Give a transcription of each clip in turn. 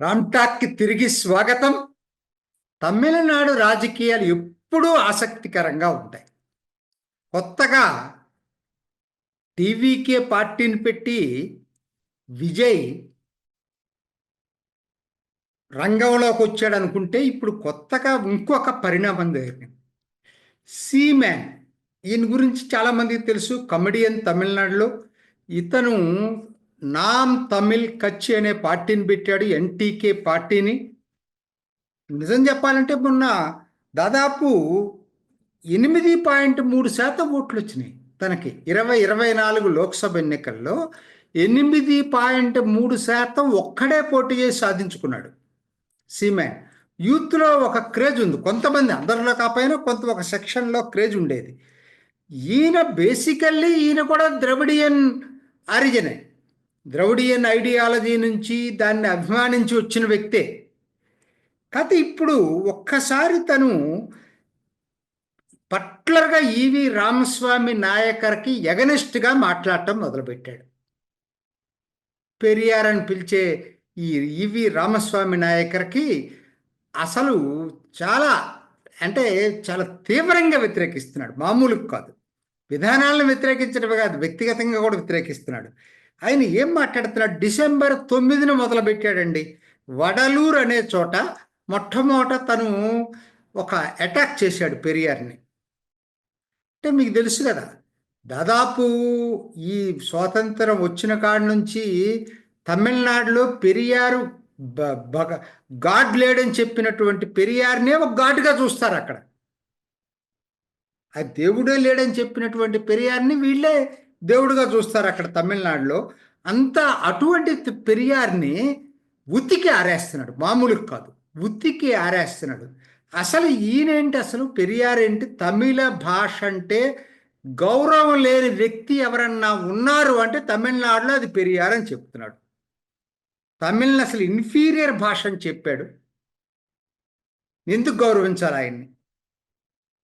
రామ్టాక్కి తిరిగి స్వాగతం. తమిళనాడు రాజకీయాలు ఎప్పుడూ ఆసక్తికరంగా ఉంటాయి. కొత్తగా టీవీకే పార్టీని పెట్టి విజయ్ రంగంలోకి వచ్చాడు అనుకుంటే ఇప్పుడు కొత్తగా ఇంకొక పరిణామం జరిగింది. సీమ్యాన్ ఈయన గురించి చాలామందికి తెలుసు. కమెడియన్ తమిళనాడులో. ఇతను నామ్ తమిళ్ కచ్చి అనే పార్టీని పెట్టాడు ఎన్టీకే పార్టీని. నిజం చెప్పాలంటే మొన్న దాదాపు ఎనిమిది పాయింట్ మూడు శాతం ఓట్లు వచ్చినాయి తనకి. ఇరవై ఇరవై నాలుగు లోక్సభ ఎన్నికల్లో ఎనిమిది పాయింట్ మూడు శాతం ఒక్కడే పోటీ చేసి సాధించుకున్నాడు. సీమెన్ యూత్లో ఒక క్రేజ్ ఉంది. కొంతమంది అందరిలో కాకపోయినా కొంత ఒక సెక్షన్లో క్రేజ్ ఉండేది. ఈయన బేసికల్లీ ఈయన కూడా ద్రవిడియన్ ఆరిజినే. ద్రౌడియన్ ఐడియాలజీ నుంచి దాన్ని అభిమానించి వచ్చిన వ్యక్తే. కాకపోతే ఇప్పుడు ఒక్కసారి తను పట్లర్గా ఈవి రామస్వామి నాయకర్కి ఎగనెస్ట్గా మాట్లాడటం మొదలుపెట్టాడు. పెరియార్ అని పిలిచే ఈ ఈవి రామస్వామి నాయకర్కి అసలు చాలా అంటే చాలా తీవ్రంగా వ్యతిరేకిస్తున్నాడు. మామూలుగా కాదు. విధానాలను వ్యతిరేకించడమే కాదు వ్యక్తిగతంగా కూడా వ్యతిరేకిస్తున్నాడు. ఆయన ఏం మాట్లాడుతున్నాడు? డిసెంబర్ తొమ్మిదిన మొదలుపెట్టాడండి. వడలూరు అనే చోట మొట్టమొదట తను ఒక అటాక్ చేశాడు పెరియార్ని. అంటే మీకు తెలుసు కదా దాదాపు ఈ స్వాతంత్రం వచ్చిన కాడ నుంచి తమిళనాడులో పెరియారు బగ గాడ్ లేడని చెప్పినటువంటి పెరియార్నే ఒక గాడ్గా చూస్తారు అక్కడ. ఆ దేవుడే లేడని చెప్పినటువంటి పెరియార్ని వీళ్ళే దేవుడుగా చూస్తారు అక్కడ తమిళనాడులో. అంత అటువంటి పెరియార్ని ఉత్తికి ఆరేస్తున్నాడు. మామూలుగా కాదు. ఉత్తికి ఆరేస్తున్నాడు. అసలు ఈయనేంటి అసలు? పెరియార్ ఏంటి? తమిళ భాష అంటే గౌరవం లేని వ్యక్తి ఎవరన్నా ఉన్నారు అంటే తమిళనాడులో అది పెరియార్ అని చెప్తున్నాడు. తమిళని అసలు ఇన్ఫీరియర్ భాష అని చెప్పాడు. ఎందుకు గౌరవించాలి ఆయన్ని?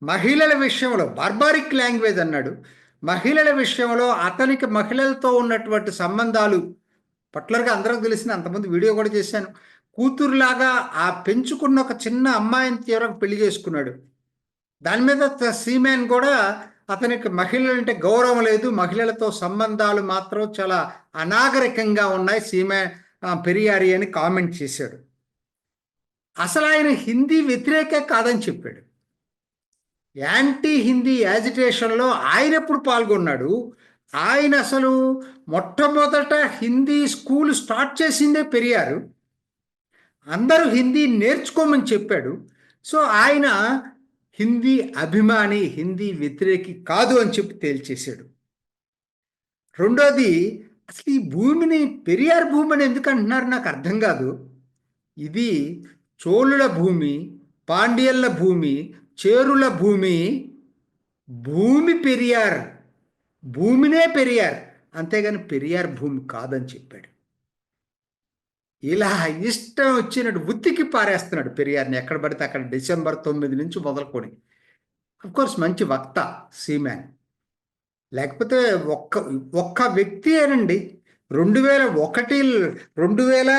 మహిళల విషయంలో బార్బారిక్ లాంగ్వేజ్ అన్నాడు. మహిళల విషయంలో అతనికి మహిళలతో ఉన్నటువంటి సంబంధాలు పట్లర్గా అందరికి తెలిసిన అంతమంది వీడియో కూడా చేశాను. కూతురులాగా ఆ పెంచుకున్న ఒక చిన్న అమ్మాయిని తీవ్రంగా పెళ్ళి చేసుకున్నాడు. దాని మీద సీమెన్ కూడా అతనికి మహిళలంటే గౌరవం లేదు మహిళలతో సంబంధాలు మాత్రం చాలా అనాగరికంగా ఉన్నాయి సీమె పెరియారి అని కామెంట్ చేశాడు. అసలు ఆయన హిందీ వ్యతిరేకే కాదని చెప్పాడు. యాంటీ హిందీ యాజిటేషన్లో ఆయన ఎప్పుడు పాల్గొన్నాడు? ఆయన అసలు మొట్టమొదట హిందీ స్కూల్ స్టార్ట్ చేసిందే పెరియారు. అందరూ హిందీ నేర్చుకోమని చెప్పాడు. సో ఆయన హిందీ అభిమాని హిందీ వ్యతిరేకి కాదు అని చెప్పి తేల్చేశాడు. రెండోది అసలు ఈ భూమిని పెరియార్ భూమి అని ఎందుకు అంటున్నారు నాకు అర్థం కాదు. ఇది చోళుల భూమి పాండ్యల్ల భూమి చేరుల భూమి భూమి పెరియార్ భూమినే పెరియార్. అంతేగాని పెరియార్ భూమి కాదని చెప్పాడు. ఇలా ఇష్టం వచ్చినట్టు ఉత్తికి పారేస్తున్నాడు పెరియార్ని. ఎక్కడ పడితే అక్కడ డిసెంబర్ తొమ్మిది నుంచి మొదలుకొని. కోర్స్ మంచి వక్త సీమ్యాన్ లేకపోతే ఒక్క ఒక్క వ్యక్తి అనండి రెండు వేల ఒకటి రెండు వేల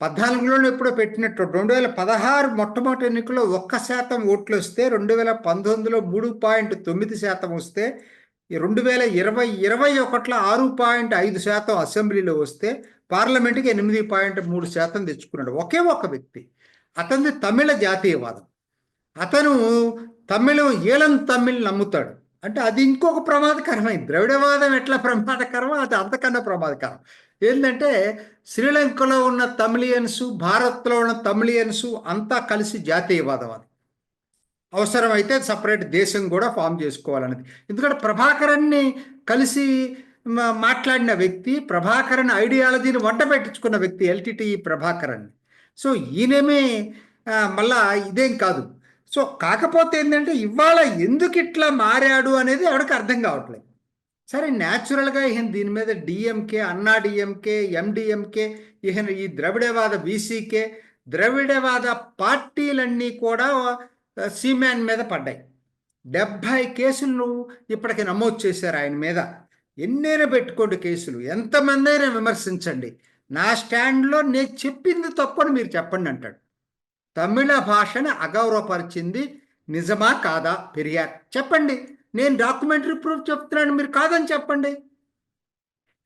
పద్నాలుగులోనే ఎప్పుడో పెట్టినట్టు రెండు వేల పదహారు మొట్టమొదటి ఎన్నికల్లో ఒక్క శాతం ఓట్లు వస్తే రెండు వేల పంతొమ్మిదిలో మూడు పాయింట్ తొమ్మిది శాతం వస్తే రెండు వేల ఇరవై ఇరవై ఒకటిలో ఆరు పాయింట్ ఐదు శాతం అసెంబ్లీలో వస్తే పార్లమెంటుకి ఎనిమిది పాయింట్ మూడు శాతం తెచ్చుకున్నాడు. ఒకే ఒక వ్యక్తి. అతనిది తమిళ జాతీయవాదం. అతను తమిళం ఏలం తమిళ్ నమ్ముతాడు. అంటే అది ఇంకొక ప్రమాదకరమైంది. ద్రవిడవాదం ఎట్లా ప్రమాదకరమో అది అంతకన్నా ప్రమాదకరం. ఏంటంటే శ్రీలంకలో ఉన్న తమిళియన్స్ భారత్లో ఉన్న తమిళియన్స్ అంతా కలిసి జాతీయవాదం అది. అవసరమైతే సపరేట్ దేశం కూడా ఫామ్ చేసుకోవాలన్నది. ఎందుకంటే ప్రభాకరన్ని కలిసి మాట్లాడిన వ్యక్తి ప్రభాకరన్ ఐడియాలజీని వంట పెట్టించుకున్న వ్యక్తి ఎల్టీటీ ప్రభాకరన్ సో ఈయనేమే మళ్ళా ఇదేం కాదు. సో కాకపోతే ఏంటంటే ఇవాళ ఎందుకు ఇట్లా మారాడు అనేది ఎవరికి అర్థం కావట్లేదు. సరే న్యాచురల్గా ఈయన దీని మీద డిఎంకే అన్నా డిఎంకే ఎండిఎంకే ఈయన ఈ ద్రవిడవాద బీసీకే ద్రవిడవాద పార్టీలన్నీ కూడా సీమ్యాన్ మీద పడ్డాయి. డెబ్భై కేసులు ఇప్పటికి నమోదు చేశారు ఆయన మీద. ఎన్నైనా పెట్టుకోండి కేసులు. ఎంతమంది అయినా విమర్శించండి. నా స్టాండ్లో నేను చెప్పింది తప్పని మీరు చెప్పండి అంటాడు. తమిళ భాషను అగౌరవపరిచింది నిజమా కాదా? పెరియార్ చెప్పండి. నేను డాక్యుమెంటరీ ప్రూఫ్ చెప్తున్నాను మీరు కాదని చెప్పండి.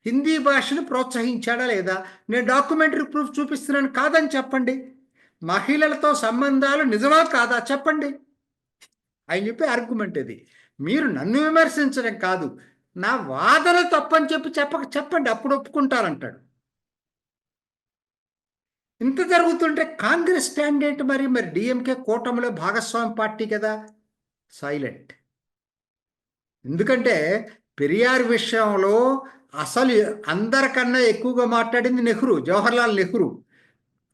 హిందీ భాషను ప్రోత్సహించాడా లేదా? నేను డాక్యుమెంటరీ ప్రూఫ్ చూపిస్తున్నాను కాదని చెప్పండి. మహిళలతో సంబంధాలు నిజమా కాదా? చెప్పండి. ఆయన చెప్పే ఆర్గ్యుమెంట్ ఇది. మీరు నన్ను విమర్శించడం కాదు నా వాదన తప్పని చెప్పి చెప్పక చెప్పండి అప్పుడు ఒప్పుకుంటారంటాడు. ఇంత జరుగుతుంటే కాంగ్రెస్ స్టాండేట్ మరి మరి డిఎంకే కూటమిలో భాగస్వామి పార్టీ కదా? సైలెంట్. ఎందుకంటే పెరియార్ విషయంలో అసలు అందరికన్నా ఎక్కువగా మాట్లాడింది నెహ్రూ జవహర్లాల్ నెహ్రూ.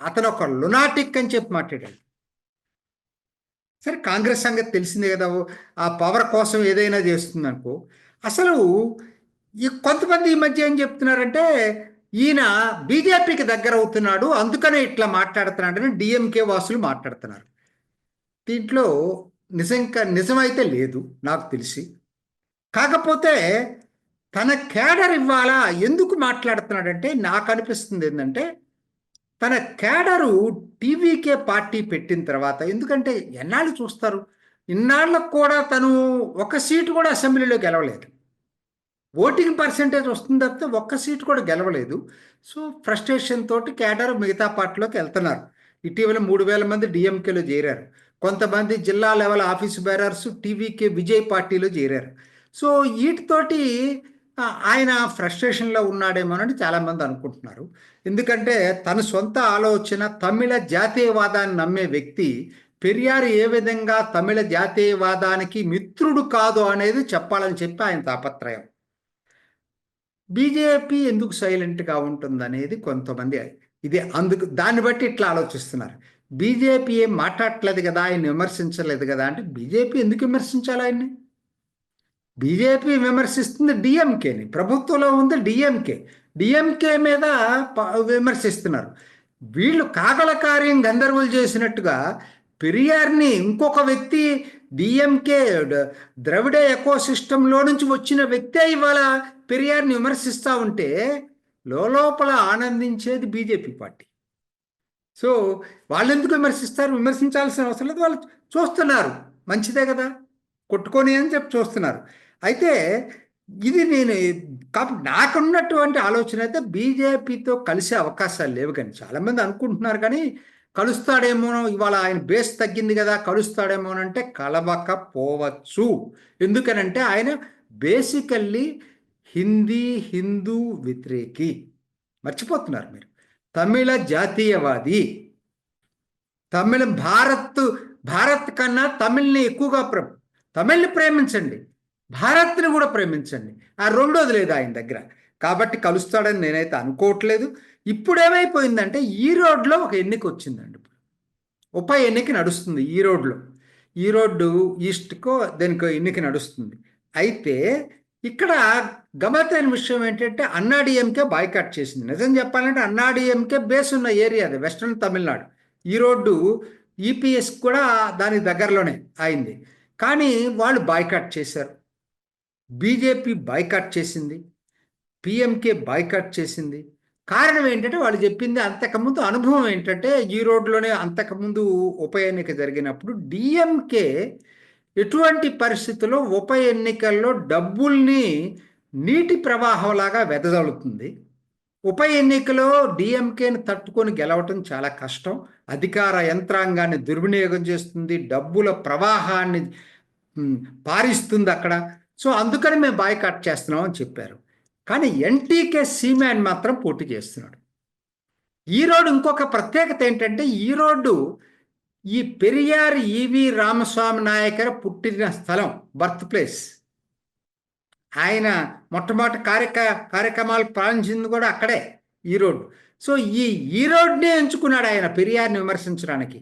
అతను ఒక లునాటిక్ అని చెప్పి మాట్లాడాడు. సరే కాంగ్రెస్ సంగతి తెలిసిందే కదా ఆ పవర్ కోసం ఏదైనా చేస్తుంది అనుకో అసలు ఈ కొంతమంది ఈ మధ్య ఏం చెప్తున్నారంటే ఈయన బీజేపీకి దగ్గర అవుతున్నాడు అందుకనే ఇట్లా మాట్లాడుతున్నాడని డిఎంకే వాసులు మాట్లాడుతున్నారు. దీంట్లో నిజంగా నిజమైతే లేదు నాకు తెలిసి. కాకపోతే తన కేడర్ ఇవ్వాలా? ఎందుకు మాట్లాడుతున్నాడంటే నాకు అనిపిస్తుంది ఏంటంటే తన కేడరు టీవీకే పార్టీ పెట్టిన తర్వాత ఎందుకంటే ఎన్నాళ్ళు చూస్తారు? ఇన్నాళ్ళకు కూడా తను ఒక సీటు కూడా అసెంబ్లీలో గెలవలేదు. ఓటింగ్ పర్సంటేజ్ వస్తుంది తప్పితే ఒక్క సీటు కూడా గెలవలేదు. సో ఫ్రస్ట్రేషన్ తోటి కేడర్ మిగతా పార్టీలోకి వెళ్తున్నారు. ఇటీవల మూడు వేల మంది డిఎంకేలో చేరారు. కొంతమంది జిల్లా level office bearers TVK Vijay పార్టీలో చేరారు. సో వీటితోటి ఆయన ఫ్రస్ట్రేషన్లో ఉన్నాడేమోనని చాలామంది అనుకుంటున్నారు. ఎందుకంటే తన సొంత ఆలోచన తమిళ జాతీయవాదాన్ని నమ్మే వ్యక్తి పెరియార్ ఏ విధంగా తమిళ జాతీయవాదానికి మిత్రుడు కాదు అనేది చెప్పాలని చెప్పి ఆయన తాపత్రయం. బీజేపీ ఎందుకు సైలెంట్గా ఉంటుందనేది కొంతమంది ఇది అందుకు దాన్ని బట్టి ఇట్లా ఆలోచిస్తున్నారు. బీజేపీ ఏం మాట్లాడలేదు కదా ఆయన విమర్శించలేదు కదా అంటే బీజేపీ ఎందుకు విమర్శించాలి ఆయన్ని? బీజేపీ విమర్శిస్తుంది డిఎంకేని ప్రభుత్వంలో ఉంది డిఎంకే డిఎంకే మీద విమర్శిస్తున్నారు. వీళ్ళు కాకల కార్యం గందరగోలు చేసినట్టుగా పెరియార్ని ఇంకొక వ్యక్తి డిఎంకే ద్రవిడ ఎకో సిస్టంలో నుంచి వచ్చిన వ్యక్తే ఇవాళ పెరియార్ని విమర్శిస్తూ ఉంటే లోపల ఆనందించేది బీజేపీ పార్టీ. సో వాళ్ళు ఎందుకు విమర్శిస్తారు? విమర్శించాల్సిన అవసరం లేదు. వాళ్ళు చూస్తున్నారు. మంచిదే కదా. కొట్టుకొని అని చెప్పి చూస్తున్నారు. అయితే ఇది నేను కాబట్టి నాకున్నటువంటి ఆలోచన అయితే బీజేపీతో కలిసే అవకాశాలు లేవు కానీ చాలామంది అనుకుంటున్నారు కానీ కలుస్తాడేమో ఇవాళ ఆయన బేస్ తగ్గింది కదా కలుస్తాడేమో అంటే కలవకపోవచ్చు. ఎందుకనంటే ఆయన బేసికల్లీ హిందీ హిందూ వ్యతిరేకి. మర్చిపోతున్నారు మీరు. తమిళ జాతీయవాది. తమిళ భారత్ భారత్ కన్నా తమిళ్ని ఎక్కువగా ప్ర తమిళ్ని ప్రేమించండి. భారత్ని కూడా ప్రేమించండి. ఆ రెండోది లేదు ఆయన దగ్గర. కాబట్టి కలుస్తాడని నేనైతే అనుకోవట్లేదు. ఇప్పుడు ఏమైపోయిందంటే ఈ రోడ్లో ఒక ఎన్నిక వచ్చిందండి ఉప ఎన్నిక నడుస్తుంది ఈ రోడ్లో. ఈ రోడ్డు ఈస్ట్కో దేనికో ఎన్నిక నడుస్తుంది. అయితే ఇక్కడ గమతైన విషయం ఏంటంటే అన్నాడీఎంకే బాయ్కాట్ చేసింది. నిజం చెప్పాలంటే అన్నాడీఎంకే బేస్ ఉన్న ఏరియా అది వెస్ట్రన్ తమిళనాడు. ఈ రోడ్డు ఈపీఎస్ కూడా దాని దగ్గరలోనే అయింది. కానీ వాళ్ళు బాయ్కాట్ చేశారు. బీజేపీ బాయ్కాట్ చేసింది పిఎంకే బాయ్కాట్ చేసింది. కారణం ఏంటంటే వాళ్ళు చెప్పింది అంతకుముందు అనుభవం ఏంటంటే ఈ రోడ్లోనే అంతకుముందు ఉప ఎన్నిక జరిగినప్పుడు డిఎంకే ఎటువంటి పరిస్థితుల్లో ఉప ఎన్నికల్లో డబ్బుల్ని నీటి ప్రవాహంలాగా వెదజల్లుతుంది. ఉప ఎన్నికలో డిఎంకేని తట్టుకొని గెలవటం చాలా కష్టం. అధికార యంత్రాంగాన్ని దుర్వినియోగం చేస్తుంది. డబ్బుల ప్రవాహాన్ని పారిస్తుంది అక్కడ. సో అందుకని మేము బాయ్కాట్ చేస్తున్నాం అని చెప్పారు. కానీ ఎన్టీకే సీమ్యాన్ మాత్రం పోటీ చేస్తున్నాడు. ఈ రోడ్డు ఇంకొక ప్రత్యేకత ఏంటంటే ఈ రోడ్డు ఈ పెరియార్ ఈవి రామస్వామి నాయకర్ పుట్టిన స్థలం బర్త్ ప్లేస్. ఆయన మొట్టమొదటి కార్యక కార్యక్రమాలు ప్రారంభించింది కూడా అక్కడే ఈ రోడ్డు. సో ఈ ఈ రోడ్నే ఎంచుకున్నాడు ఆయన పెరియార్ని విమర్శించడానికి.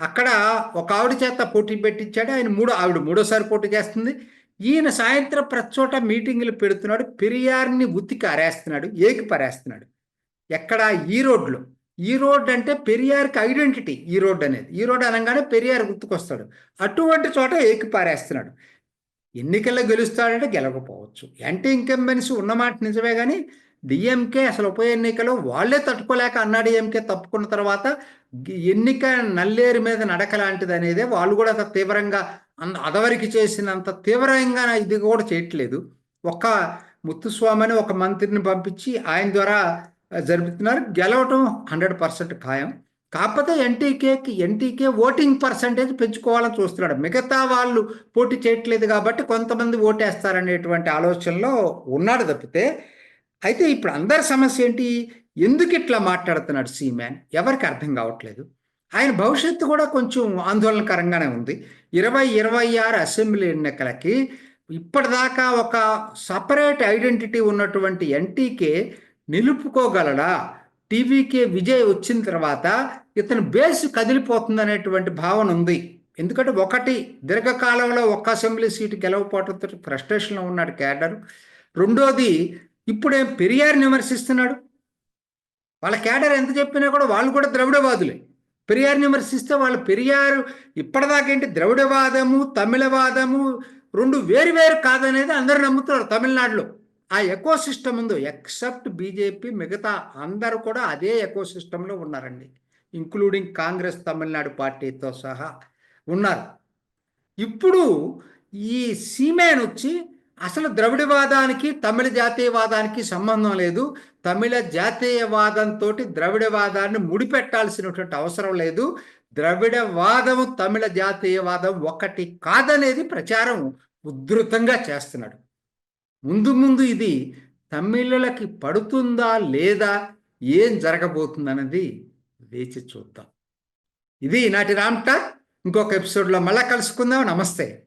అక్కడ ఒక ఆవిడ చేత పోటీ పెట్టించాడు. ఆయన మూడో ఆవిడ మూడోసారి పోటీ చేస్తుంది. ఈయన సాయంత్రం ప్రతి చోట మీటింగులు పెడుతున్నాడు పెరియార్ని ఉతికి అరేస్తున్నాడు ఏకి పరేస్తున్నాడు ఎక్కడ? ఈ రోడ్లో ఈ రోడ్ అంటే పెరియార్కి ఐడెంటిటీ ఈ రోడ్ అనేది. ఈ రోడ్ అనగానే పెరియార్ గుర్తుకొస్తాడు. అటువంటి చోట ఏకి పారేస్తున్నాడు ఎన్నికల్లో గెలుస్తాడంటే గెలవకపోవచ్చు. యాంటీ ఇన్కంబెన్సీ ఉన్నమాట నిజమే కానీ డిఎంకే అసలు ఉప ఎన్నికలో వాళ్ళే తట్టుకోలేక అన్నా డిఎంకే తప్పుకున్న తర్వాత ఎన్నిక నల్లేరు మీద నడక లాంటిది అనేది వాళ్ళు కూడా అంత తీవ్రంగా అంత అదవరికి చేసినంత తీవ్రంగా ఇది కూడా చేయట్లేదు. ఒక్క ముత్తుస్వామి అని ఒక మంత్రిని పంపించి ఆయన ద్వారా జరుపుతున్నారు గెలవటం హండ్రెడ్ పర్సెంట్ ఖాయం. కాకపోతే ఎన్టీకేకి ఎన్టీకే ఓటింగ్ పర్సంటేజ్ పెంచుకోవాలని చూస్తున్నాడు. మిగతా వాళ్ళు పోటీ చేయట్లేదు కాబట్టి కొంతమంది ఓటేస్తారనేటువంటి ఆలోచనలో ఉన్నాడు తప్పితే. అయితే ఇప్పుడు అందరి సమస్య ఏంటి? ఎందుకు ఇట్లా మాట్లాడుతున్నాడు సీమ్యాన్ ఎవరికి అర్థం కావట్లేదు. ఆయన భవిష్యత్తు కూడా కొంచెం ఆందోళనకరంగానే ఉంది. ఇరవై ఇరవై ఆరు అసెంబ్లీ ఎన్నికలకి ఇప్పటిదాకా ఒక సపరేట్ ఐడెంటిటీ ఉన్నటువంటి ఎన్టీకే నిలుపుకోగలడా? టీవీకే విజయ్ వచ్చిన తర్వాత ఇతని బేస్ కదిలిపోతుంది అనేటువంటి భావన ఉంది. ఎందుకంటే ఒకటి దీర్ఘకాలంలో ఒక్క అసెంబ్లీ సీటు గెలవపోవడంతో ఫ్రస్ట్రేషన్లో ఉన్నాడు క్యాడర్ రెండోది ఇప్పుడేం పెరియార్ని విమర్శిస్తున్నాడు? వాళ్ళ క్యాడర్ ఎంత చెప్పినా కూడా వాళ్ళు కూడా ద్రవిడవాదులే. పెరియార్ని విమర్శిస్తే వాళ్ళు పెరియారు. ఇప్పటిదాకేంటి ద్రవిడవాదము తమిళవాదము రెండు వేరు వేరు కాదనేది అందరూ నమ్ముతున్నారు తమిళనాడులో. ఆ ఎకో సిస్టమ్ ఉందో ఎక్సెప్ట్ బీజేపీ మిగతా అందరూ కూడా అదే ఎకో సిస్టంలో ఉన్నారండి. ఇంక్లూడింగ్ కాంగ్రెస్ తమిళనాడు పార్టీతో సహా ఉన్నారు. ఇప్పుడు ఈ సీమేన్ వచ్చి అసలు ద్రవిడవాదానికి తమిళ జాతీయవాదానికి సంబంధం లేదు. తమిళ జాతీయవాదంతో ద్రవిడవాదాన్ని ముడిపెట్టాల్సినటువంటి అవసరం లేదు. ద్రవిడవాదము తమిళ జాతీయవాదం ఒకటి కాదనేది ప్రచారం ఉధృతంగా చేస్తున్నాడు. ముందు ముందు ఇది తమిళులకి పడుతుందా లేదా ఏం జరగబోతుందన్నది వేచి చూద్దాం. ఇది నాటి రామ్ట ఇంకొక ఎపిసోడ్లో మళ్ళా కలుసుకుందాం. నమస్తే.